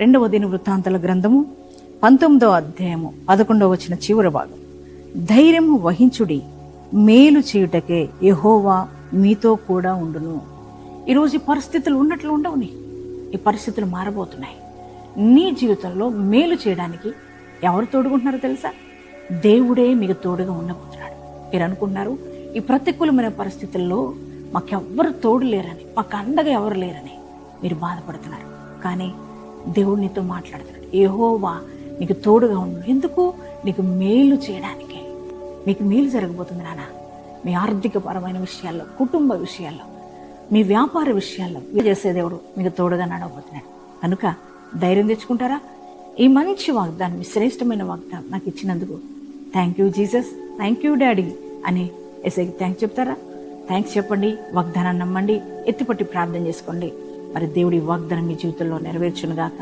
రెండవ దిన వృత్తాంతల గ్రంథము పంతొమ్మిదవ అధ్యాయము పదకొండవ వచ్చిన చివరి భాగం. ధైర్యము వహించుడి మేలు చేయుటకే యహోవా మీతో కూడా ఉండును. ఈరోజు ఈ పరిస్థితులు ఉన్నట్లు ఉండవు నీ. ఈ పరిస్థితులు మారబోతున్నాయి. నీ జీవితంలో మేలు చేయడానికి ఎవరు తోడుకుంటున్నారో తెలుసా? దేవుడే మీకు తోడుగా ఉండబోతున్నాడు. మీరు అనుకుంటున్నారు ఈ ప్రతికూలమైన పరిస్థితుల్లో మాకెవ్వరు తోడు లేరని మాకు అండగా ఎవరు లేరని మీరు బాధపడుతున్నారు. కానీ దేవుడు నీతో మాట్లాడుతున్నాడు. ఏహోవా నీకు తోడుగా ఉండు. ఎందుకు? నీకు మేలు చేయడానికి. మీకు మేలు జరగబోతుంది నాన్న. మీ ఆర్థికపరమైన విషయాల్లో కుటుంబ విషయాల్లో మీ వ్యాపార విషయాల్లో చేసే దేవుడు మీకు తోడుగా నడవబోతున్నాడు. కనుక ధైర్యం తెచ్చుకుంటారా? ఈ మంచి వాగ్దానం శ్రేష్టమైన వాగ్దానం నాకు ఇచ్చినందుకు thank you Jesus thank you daddy అని ఎస్ఐకి థ్యాంక్స్ చెప్తారా? థ్యాంక్స్ చెప్పండి వాగ్దానాన్ని నమ్మండి ఎత్తిపట్టి ప్రార్థన చేసుకోండి. మరి దేవుడి వాగ్దానం మీ జీవితంలో నెరవేర్చునుగాక